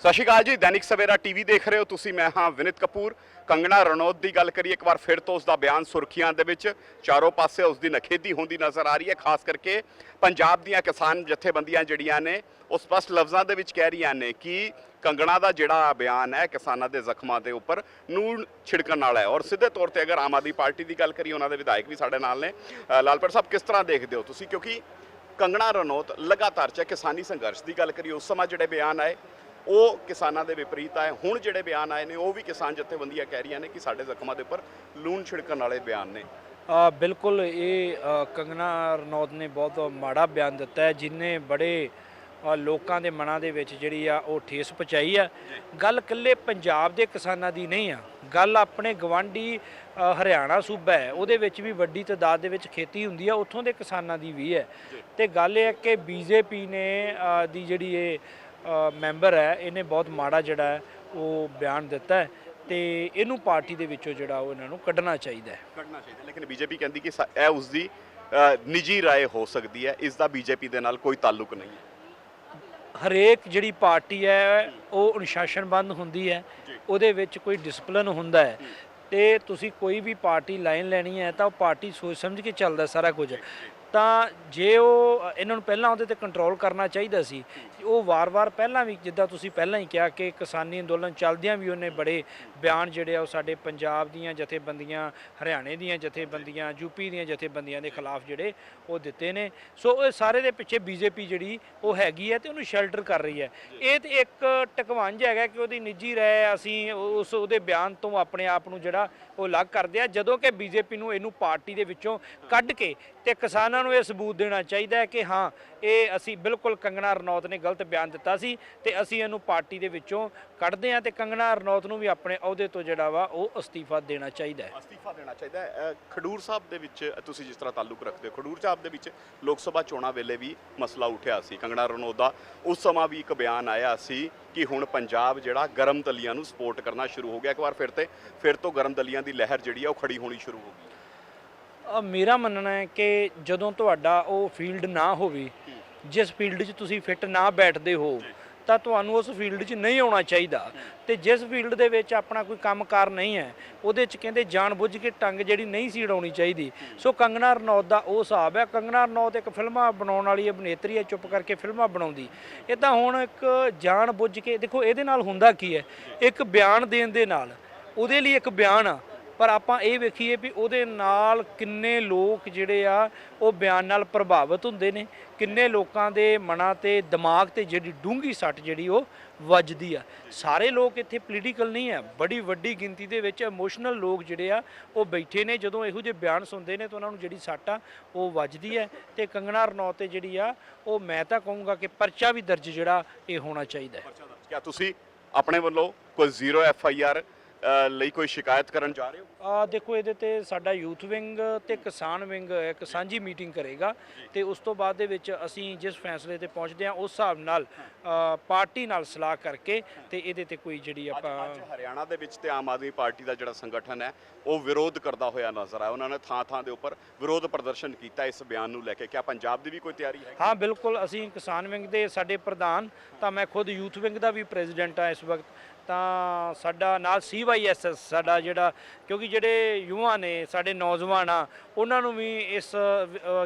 ਸਤਿ ਸ਼੍ਰੀ ਅਕਾਲ ਜੀ, ਦੈਨਿਕ ਸਵੇਰਾ ਟੀਵੀ ਦੇਖ ਰਹੇ ਹੋ ਤੁਸੀਂ, ਮੈਂ ਹਾਂ ਵਿਨਿਤ ਕਪੂਰ। ਕੰਗਣਾ ਰਣੌਤ ਦੀ ਗੱਲ ਕਰੀਏ, ਇੱਕ ਵਾਰ ਫਿਰ ਤੋਂ ਉਸ ਦਾ ਬਿਆਨ ਸੁਰਖੀਆਂ ਦੇ ਵਿੱਚ, ਚਾਰੋਂ ਪਾਸੇ ਉਸ ਦੀ ਨਖੇਦੀ ਹੁੰਦੀ ਨਜ਼ਰ ਆ ਰਹੀ ਹੈ, ਖਾਸ ਕਰਕੇ ਪੰਜਾਬ ਦੀਆਂ ਕਿਸਾਨ ਜਥੇਬੰਦੀਆਂ ਜਿਹੜੀਆਂ ਨੇ, ਉਹ ਸਪਸ਼ਟ ਲਫ਼ਜ਼ਾਂ ਦੇ ਵਿੱਚ ਕਹਿ ਰਹੀਆਂ ਨੇ ਕਿ ਕੰਗਣਾ ਦਾ ਜਿਹੜਾ ਬਿਆਨ ਹੈ, ਕਿਸਾਨਾਂ ਦੇ ਜ਼ਖਮਾਂ ਦੇ ਉੱਪਰ ਨੂਨ ਛਿੜਕਣ ਵਾਲਾ ਹੈ। ਔਰ ਸਿੱਧੇ ਤੌਰ ਤੇ ਅਗਰ ਆਮ ਆਦਮੀ ਪਾਰਟੀ ਦੀ ਗੱਲ ਕਰੀਏ, ਉਹਨਾਂ ਦੇ ਵਿਧਾਇਕ ਵੀ ਸਾਡੇ ਨਾਲ ਨੇ। ਲਾਲਪੁਰ ਸਾਹਿਬ, ਕਿਸ ਤਰ੍ਹਾਂ ਦੇਖਦੇ ਹੋ ਤੁਸੀਂ? ਕਿਉਂਕਿ ਕੰਗਣਾ ਰਣੌਤ ਲਗਾਤਾਰ, ਚਾਹੇ ਕਿਸਾਨੀ ਸੰਘਰਸ਼ ਦੀ ਗੱਲ ਕਰੀਏ, ਉਸ ਸਮਾਂ ਜਿਹੜੇ ਬਿਆਨ ਆਏ ਉਹ ਕਿਸਾਨਾਂ ਦੇ ਵਿਪਰੀਤ ਆਏ। ਹੁਣ ਜਿਹੜੇ ਬਿਆਨ ਆਏ ਨੇ ਉਹ ਵੀ ਕਿਸਾਨ ਜਥੇਬੰਦੀਆਂ ਕਹਿ ਰਹੀਆਂ ਨੇ ਕਿ ਸਾਡੇ ਜ਼ਖਮਾਂ ਦੇ ਉੱਪਰ ਲੂਣ ਛਿੜਕਣ ਵਾਲੇ ਬਿਆਨ ਨੇ। ਆ ਬਿਲਕੁਲ ਇਹ ਕੰਗਨਾ ਰਣੌਤ ਨੇ ਬਹੁਤ ਮਾੜਾ ਬਿਆਨ ਦਿੱਤਾ ਹੈ ਜਿਨੇ ਬੜੇ ਲੋਕਾਂ ਦੇ ਮਨਾਂ ਦੇ ਵਿੱਚ ਜਿਹੜੀ ਆ ਉਹ ਠੇਸ ਪਹੁੰਚਾਈ ਆ। ਗੱਲ ਇਕੱਲੇ ਪੰਜਾਬ ਦੇ ਕਿਸਾਨਾਂ ਦੀ ਨਹੀਂ ਆ। ਗੱਲ ਆਪਣੇ ਗਵਾਂਢੀ ਹਰਿਆਣਾ ਸੂਬਾ ਹੈ ਉਹਦੇ ਵਿੱਚ ਵੀ ਵੱਡੀ ਤਾਦਾਦ ਦੇ ਵਿੱਚ ਖੇਤੀ ਹੁੰਦੀ ਆ ਉੱਥੋਂ ਦੇ ਕਿਸਾਨਾਂ ਦੀ ਵੀ ਹੈ। ਤੇ ਗੱਲ ਇਹ ਹੈ ਕਿ ਬੀਜੇਪੀ ਨੇ ਦੀ ਜਿਹੜੀ ਇਹ ਮੈਂਬਰ ਹੈ ਇਹਨੇ ਬਹੁਤ ਮਾੜਾ ਜਿਹੜਾ ਉਹ ਬਿਆਨ ਦਿੱਤਾ ਹੈ ਤੇ ਇਹਨੂੰ ਪਾਰਟੀ ਦੇ ਵਿੱਚੋਂ ਜਿਹੜਾ ਉਹ ਇਹਨਾਂ ਨੂੰ ਕੱਢਣਾ ਚਾਹੀਦਾ ਹੈ। ਕੱਢਣਾ ਚਾਹੀਦਾ ਲੇਕਿਨ ਬੀਜੇਪੀ ਕਹਿੰਦੀ ਕਿ ਸਾ- ਇਹ ਉਸ ਦੀ ਅ, ਨਿੱਜੀ ਰਾਏ ਹੋ ਸਕਦੀ ਹੈ ਇਸ ਦਾ ਬੀਜੇਪੀ ਦੇ ਨਾਲ ਕੋਈ ਤਾਲੁਕ ਨਹੀਂ ਹੈ। ਹਰੇਕ ਜਿਹੜੀ ਪਾਰਟੀ ਹੈ ਉਹ ਅਨੁਸ਼ਾਸਨਬੰਦ ਹੁੰਦੀ ਹੈ। ਉਹਦੇ ਵਿੱਚ ਕੋਈ ਡਿਸਪਲਿਨ ਹੁੰਦਾ ਹੈ ਤੇ ਤੁਸੀਂ ਕੋਈ ਵੀ ਪਾਰਟੀ ਲਾਈਨ ਲੈਣੀ ਹੈ ਤਾਂ ਉਹ ਪਾਰਟੀ ਸੋਚ ਸਮਝ ਕੇ ਚੱਲਦਾ ਸਾਰਾ ਕੁਝ। ਤਾਂ ਜੇ ਉਹ, ਇਹਨਾਂ ਨੂੰ ਪਹਿਲਾਂ ਉਹਦੇ ਤੇ ਕੰਟਰੋਲ ਕਰਨਾ ਚਾਹੀਦਾ ਸੀ, ਉਹ ਵਾਰ-ਵਾਰ ਪਹਿਲਾਂ ਵੀ, ਜਿੱਦਾਂ ਤੁਸੀਂ ਪਹਿਲਾਂ ਹੀ ਕਿਹਾ ਕਿ ਕਿਸਾਨੀ ਅੰਦੋਲਨ ਚੱਲਦਿਆਂ ਵੀ ਉਹਨੇ ਬੜੇ ਬਿਆਨ ਜਿਹੜੇ ਆ ਉਹ ਸਾਡੇ ਪੰਜਾਬ ਦੀਆਂ ਜਥੇਬੰਦੀਆਂ, ਹਰਿਆਣੇ ਦੀਆਂ ਜਥੇਬੰਦੀਆਂ ਯੂਪੀ ਦੀਆਂ ਜਥੇਬੰਦੀਆਂ ਦੇ ਖਿਲਾਫ ਜਿਹੜੇ ਉਹ ਦਿੱਤੇ ਨੇ। ਸੋ ਇਹ ਸਾਰੇ ਦੇ ਪਿੱਛੇ ਬੀਜੇਪੀ ਜਿਹੜੀ ਉਹ ਹੈਗੀ ਹੈ ਤੇ ਉਹਨੂੰ ਸ਼ੈਲਟਰ ਕਰ ਰਹੀ ਹੈ। ਇਹ ਤੇ ਇੱਕ ਟਕਵੰਜ ਹੈਗਾ ਕਿ ਉਹਦੀ ਨਿੱਜੀ ਰਹਿ ਅਸੀਂ ਉਸ, ਉਹਦੇ ਬਿਆਨ ਤੋਂ ਆਪਣੇ ਆਪ ਨੂੰ ਜਿਹੜਾ ਉਹ ਅਲੱਗ ਕਰਦੇ ਆ। ਜਦੋਂ ਕਿ ਬੀਜੇਪੀ ਨੂੰ ਇਹਨੂੰ ਪਾਰਟੀ ਦੇ ਵਿੱਚੋਂ ਕੱਢ ਕੇ ਤੇ ਕਿਸਾਨਾਂ ਨੂੰ ਇਹ ਸਬੂਤ ਦੇਣਾ ਚਾਹੀਦਾ ਹੈ ਕਿ ਹਾਂ, ਇਹ ਅਸੀਂ ਬਿਲਕੁਲ ਕੰਗਣਾ ਰਣੌਤ ਨੇ ਗਲਤ ਬਿਆਨ ਦਿੱਤਾ ਸੀ ਤੇ ਅਸੀਂ ਇਹਨੂੰ ਪਾਰਟੀ ਦੇ ਵਿੱਚੋਂ ਕੱਢਦੇ ਹਾਂ ਤੇ ਕੰਗਣਾ ਰਣੌਤ ਨੂੰ ਵੀ ਆਪਣੇ ਅਹੁਦੇ ਤੋਂ ਜਿਹੜਾ ਵਾ ਉਹ ਅਸਤੀਫਾ ਦੇਣਾ ਚਾਹੀਦਾ ਹੈ। ਅਸਤੀਫਾ ਦੇਣਾ ਚਾਹੀਦਾ ਹੈ। ਖਡੂਰ ਸਾਹਿਬ ਦੇ ਵਿੱਚ ਤੁਸੀਂ ਜਿਸ ਤਰ੍ਹਾਂ ਤਾਲੁਕ ਰੱਖਦੇ ਹੋ, ਖਡੂਰ ਸਾਹਿਬ ਦੇ ਵਿੱਚ ਲੋਕ ਸਭਾ ਚੋਣਾਂ ਵੇਲੇ ਵੀ ਮਸਲਾ ਉੱਠਿਆ ਸੀ। ਕੰਗਣਾ ਰਣੌਤ ਦਾ ਉਸ ਸਮਾਂ ਵੀ ਇੱਕ ਬਿਆਨ ਆਇਆ ਸੀ ਕਿ ਹੁਣ ਪੰਜਾਬ ਜਿਹੜਾ ਗਰਮ ਦਲੀਆਂ ਨੂੰ ਸਪੋਰਟ ਕਰਨਾ ਸ਼ੁਰੂ ਹੋ ਗਿਆ। ਇੱਕ ਵਾਰ ਫਿਰ ਤੇ, ਫਿਰ ਤੋਂ ਗਰਮ ਦਲੀਆਂ ਦੀ ਲਹਿਰ ਜਿਹੜੀ ਆ ਉਹ ਖੜੀ ਹੋਣੀ ਸ਼ੁਰੂ ਹੋ ਗਈ। ਅ, ਮੇਰਾ ਮੰਨਣਾ ਹੈ ਕਿ ਜਦੋਂ ਤੁਹਾਡਾ ਉਹ ਫੀਲਡ ਨਾ ਹੋਵੇ ਜਿਸ ਫੀਲਡ 'ਚ ਤੁਸੀਂ ਫਿੱਟ ਨਾ ਬੈਠਦੇ ਹੋ ਤਾਂ ਤੁਹਾਨੂੰ ਉਸ ਫੀਲਡ 'ਚ ਨਹੀਂ ਆਉਣਾ ਚਾਹੀਦਾ। ਤੇ ਜਿਸ ਫੀਲਡ ਦੇ ਵਿੱਚ ਆਪਣਾ ਕੋਈ ਕੰਮਕਾਰ ਨਹੀਂ ਹੈ ਉਹਦੇ 'ਚ ਕਹਿੰਦੇ ਜਾਣਬੁੱਝ ਕੇ ਟੰਗ ਜਿਹੜੀ ਨਹੀਂ ਸੀ ਉਡਾਉਣੀ ਚਾਹੀਦੀ। ਸੋ ਕੰਗਨਾ ਰਣੌਤ ਦਾ ਉਹ ਹਿਸਾਬ ਹੈ। ਕੰਗਨਾ ਰਣੌਤ ਇੱਕ ਫਿਲਮਾਂ ਬਣਾਉਣ ਵਾਲੀ ਅਭਿਨੇਤਰੀ ਹੈ ਚੁੱਪ ਕਰਕੇ ਫਿਲਮਾਂ ਬਣਾਉਂਦੀ। ਇਹ ਤਾਂ ਹੁਣ ਇੱਕ ਜਾਣਬੁੱਝ ਕੇ ਦੇਖੋ ਇਹਦੇ ਨਾਲ ਹੁੰਦਾ ਕੀ ਹੈ? ਇੱਕ ਬਿਆਨ ਦੇਣ ਦੇ ਨਾਲ ਉਹਦੇ ਲਈ ਇੱਕ ਬਿਆਨ ਆ। ਪਰ ਆਪਾਂ ਇਹ ਵੇਖੀਏ ਵੀ ਉਹਦੇ ਨਾਲ ਕਿੰਨੇ ਲੋਕ ਜਿਹੜੇ ਆ, ਉਹ ਬਿਆਨ ਨਾਲ ਪ੍ਰਭਾਵਿਤ ਹੁੰਦੇ ਨੇ। ਕਿੰਨੇ ਲੋਕਾਂ ਦੇ ਮਨਾਂ ਤੇ, ਦਿਮਾਗ ਤੇ ਜਿਹੜੀ ਡੂੰਗੀ ਸੱਟ ਜਿਹੜੀ ਉਹ ਵੱਜਦੀ ਆ। ਸਾਰੇ ਲੋਕ ਇੱਥੇ ਪੋਲੀਟੀਕਲ ਨਹੀਂ ਆ। ਬੜੀ ਵੱਡੀ ਗਿਣਤੀ ਦੇ ਵਿੱਚ ਇਮੋਸ਼ਨਲ ਲੋਕ ਜਿਹੜੇ ਆ, ਉਹ ਬੈਠੇ ਨੇ। ਜਦੋਂ ਇਹੋ ਜਿਹੇ ਬਿਆਨ ਸੁਣਦੇ ਨੇ ਤਾਂ ਉਹਨਾਂ ਨੂੰ ਜਿਹੜੀ ਸੱਟ ਆ, ਉਹ ਵੱਜਦੀ ਹੈ ਤੇ ਕੰਗਣਾ ਰਣੌਤ ਤੇ ਜਿਹੜੀ ਆ, ਉਹ ਮੈਂ ਤਾਂ ਕਹੂੰਗਾ ਕਿ ਪਰਚਾ ਵੀ ਦਰਜ ਜਿਹੜਾ ਇਹ ਹੋਣਾ ਚਾਹੀਦਾ ਹੈ। ਕਿਆ ਤੁਸੀਂ ਆਪਣੇ ਵੱਲੋਂ ਕੋਈ ਜ਼ੀਰੋ ਐਫ ਆਈ ਆਰ ਲਈ ਕੋਈ ਸ਼ਿਕਾਇਤ ਕਰਨ ਜਾ ਰਹੇ ਹੋ? ਆ ਦੇਖੋ ਇਹਦੇ ਤੇ ਸਾਡਾ ਯੂਥ ਵਿੰਗ ਤੇ ਕਿਸਾਨ ਵਿੰਗ ਇੱਕ ਸਾਂਝੀ ਮੀਟਿੰਗ ਕਰੇਗਾ ਤੇ ਉਸ ਤੋਂ ਬਾਅਦ ਦੇ ਵਿੱਚ ਅਸੀਂ ਜਿਸ ਫੈਸਲੇ ਤੇ ਪਹੁੰਚਦੇ ਹਾਂ ਉਸ ਹਿਸਾਬ ਨਾਲ ਪਾਰਟੀ ਨਾਲ ਸਲਾਹ ਕਰਕੇ ਤੇ ਇਹਦੇ ਤੇ ਕੋਈ ਜਿਹੜੀ ਆਪਾਂ ਅੱਜ ਹਰਿਆਣਾ ਦੇ ਵਿੱਚ ਤੇ ਆਮ ਆਦਮੀ ਪਾਰਟੀ ਦਾ ਜਿਹੜਾ ਸੰਗਠਨ ਹੈ ਉਹ ਵਿਰੋਧ ਕਰਦਾ ਹੋਇਆ ਨਜ਼ਰ ਆਇਆ। ਉਹਨਾਂ ਨੇ ਥਾਂ ਥਾਂ ਦੇ ਉੱਪਰ ਵਿਰੋਧ ਪ੍ਰਦਰਸ਼ਨ ਕੀਤਾ ਇਸ ਬਿਆਨ ਨੂੰ ਲੈ ਕੇ। ਕਿਆ ਪੰਜਾਬ ਦੀ ਵੀ ਕੋਈ ਤਿਆਰੀ ਹੈ? ਹਾਂ ਬਿਲਕੁਲ। ਅਸੀਂ ਕਿਸਾਨ ਵਿੰਗ ਦੇ ਸਾਡੇ ਪ੍ਰਧਾਨ ਤਾਂ ਮੈਂ ਖੁਦ ਯੂਥ ਵਿੰਗ ਦਾ ਵੀ ਪ੍ਰੈਜ਼ੀਡੈਂਟ ਆ ਇਸ ਵਕਤ। ਤਾਂ ਸਾਡਾ ਨਾਲ ਸੀਵਾਈਐਸਐਸ ਸਾਡਾ ਜਿਹੜਾ, ਕਿਉਂਕਿ ਜਿਹੜੇ ਯੁਵਾ ਨੇ, ਸਾਡੇ ਨੌਜਵਾਨ ਆ, ਉਹਨਾਂ ਨੂੰ ਵੀ ਇਸ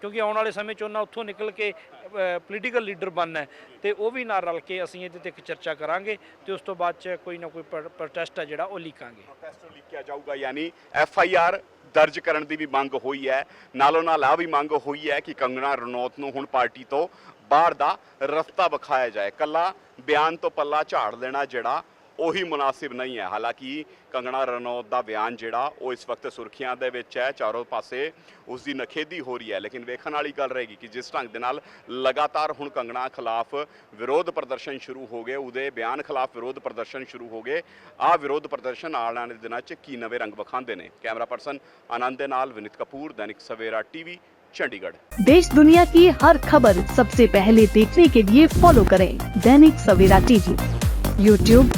ਕਿਉਂਕਿ ਆਉਣ ਵਾਲੇ ਸਮੇਂ 'ਚ ਉਹਨਾਂ ਉੱਥੋਂ ਨਿਕਲ ਕੇ ਪੋਲੀਟੀਕਲ ਲੀਡਰ ਬਣਨਾ ਹੈ। ਤੇ ਉਹ ਵੀ ਨਾਲ ਰਲ ਕੇ ਅਸੀਂ ਇਹਦੇ ਤੇ ਇੱਕ ਚਰਚਾ ਕਰਾਂਗੇ ਤੇ ਉਸ ਤੋਂ ਬਾਅਦ 'ਚ ਕੋਈ ਨਾ ਕੋਈ ਪ੍ਰੋਟੈਸਟ ਆ ਜਿਹੜਾ ਉਹ ਲੀਕਾਂਗੇ। ਪ੍ਰੋਟੈਸਟ ਲਿਖਿਆ ਜਾਊਗਾ ਯਾਨੀ ਐਫ ਆਈ ਆਰ ਦਰਜ ਕਰਨ ਦੀ ਵੀ ਮੰਗ ਹੋਈ ਹੈ। ਨਾਲੋਂ ਨਾਲ ਆ ਵੀ ਮੰਗ ਹੋਈ ਹੈ ਕਿ ਕੰਗਣਾ ਰਣੌਤ ਨੂੰ ਹੁਣ ਪਾਰਟੀ ਤੋਂ ਬਾਹਰ ਦਾ ਰਸਤਾ ਵਿਖਾਇਆ ਜਾਏ। ਕੱਲਾ ਬਿਆਨ ਤੋਂ ਪੱਲਾ ਝਾੜ ਲੈਣਾ ਜਿਹੜਾ ਉਹੀ ਮੁਨਾਸਿਬ ਨਹੀਂ ਹੈ ਹਾਲਾਂਕਿ ਕੰਗਣਾ ਰਣੌਤ ਦਾ ਬਿਆਨ ਜਿਹੜਾ ਉਹ ਇਸ ਵਕਤ ਸੁਰਖੀਆਂ ਦੇ ਵਿੱਚ ਹੈ ਚਾਰੋਂ ਪਾਸੇ ਉਸ ਦੀ ਨਖੇਦੀ ਹੋ ਰਹੀ ਹੈ ਲੇਕਿਨ ਵੇਖਣ ਵਾਲੀ ਗੱਲ ਰਹੇਗੀ ਕਿ ਜਿਸ ਢੰਗ ਦੇ ਨਾਲ ਲਗਾਤਾਰ ਹੁਣ ਕੰਗਣਾ ਖਿਲਾਫ ਵਿਰੋਧ ਪ੍ਰਦਰਸ਼ਨ ਸ਼ੁਰੂ ਹੋ ਗਏ ਉਹਦੇ ਬਿਆਨ ਖਿਲਾਫ ਵਿਰੋਧ ਪ੍ਰਦਰਸ਼ਨ ਸ਼ੁਰੂ ਹੋ ਗਏ ਆਹ ਵਿਰੋਧ ਪ੍ਰਦਰਸ਼ਨ ਆਉਣ ਵਾਲੇ ਦਿਨਾਂ 'ਚ ਕੀ ਨਵੇਂ ਰੰਗ ਵਿਖਾਉਂਦੇ ਨੇ ਕੈਮਰਾ ਪਰਸਨ ਆਨੰਦ ਦੇ ਨਾਲ ਵਿਨਿਤ ਕਪੂਰ ਦੈਨਿਕ ਸਵੇਰਾ ਟੀਵੀ चंडीगढ़ देश दुनिया की हर खबर सबसे पहले देखने के लिए फॉलो करें दैनिक सवेरा टीवी यूट्यूब